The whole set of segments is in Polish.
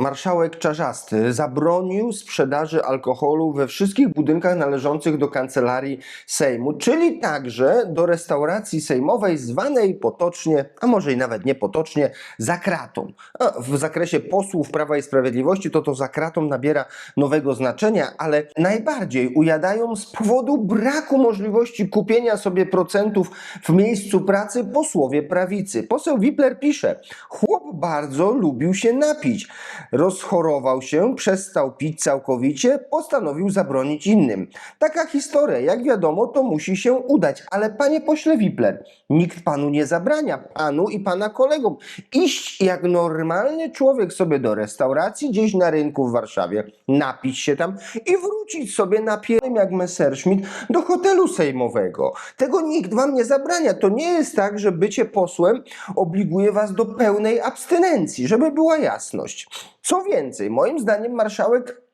marszałek Czarzasty zabronił sprzedaży alkoholu we wszystkich budynkach należących do kancelarii Sejmu, czyli także do restauracji sejmowej zwanej potocznie, a może i nawet nie potocznie, zakratą. A w zakresie posłów Prawa i Sprawiedliwości to to zakratą nabiera nowego znaczenia, ale najbardziej ujadają z powodu braku możliwości kupienia sobie procentów w miejscu pracy posłowie prawicy. Poseł Wipler pisze, chłop bardzo lubił się napić. Rozchorował się, przestał pić całkowicie, postanowił zabronić innym. Taka historia, jak wiadomo, to musi się udać. Ale panie pośle Wipler, nikt panu nie zabrania, panu i pana kolegom, iść jak normalny człowiek sobie do restauracji gdzieś na rynku w Warszawie, napić się tam i wrócić sobie napierem jak Messerschmitt do hotelu sejmowego. Tego nikt wam nie zabrania. To nie jest tak, że bycie posłem obliguje was do pełnej abstynencji, żeby była jasność. Co więcej, moim zdaniem marszałek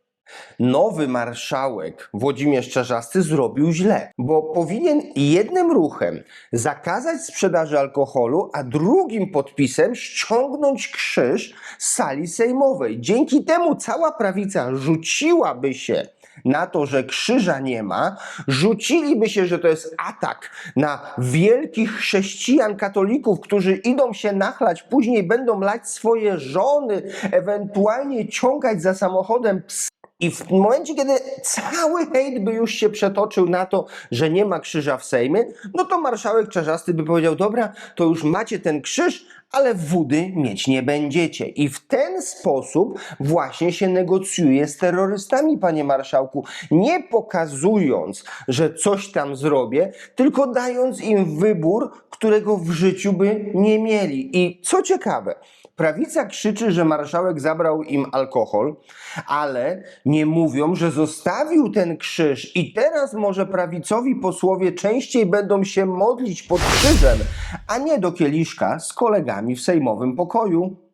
Nowy marszałek Włodzimierz Czarzasty zrobił źle, bo powinien jednym ruchem zakazać sprzedaży alkoholu, a drugim podpisem ściągnąć krzyż z sali sejmowej. Dzięki temu cała prawica rzuciłaby się na to, że krzyża nie ma, rzuciliby się, że to jest atak na wielkich chrześcijan, katolików, którzy idą się nachlać, później będą lać swoje żony, ewentualnie ciągać za samochodem psy. I w momencie, kiedy cały hejt by już się przetoczył na to, że nie ma krzyża w Sejmie, no to marszałek Czarzasty by powiedział, dobra, to już macie ten krzyż, ale wody mieć nie będziecie. I w ten sposób właśnie się negocjuje z terrorystami, panie marszałku, nie pokazując, że coś tam zrobię, tylko dając im wybór, którego w życiu by nie mieli. I co ciekawe, Prawica krzyczy, że marszałek zabrał im alkohol, ale nie mówią, że zostawił ten krzyż i teraz może prawicowi posłowie częściej będą się modlić pod krzyżem, a nie do kieliszka z kolegami w sejmowym pokoju.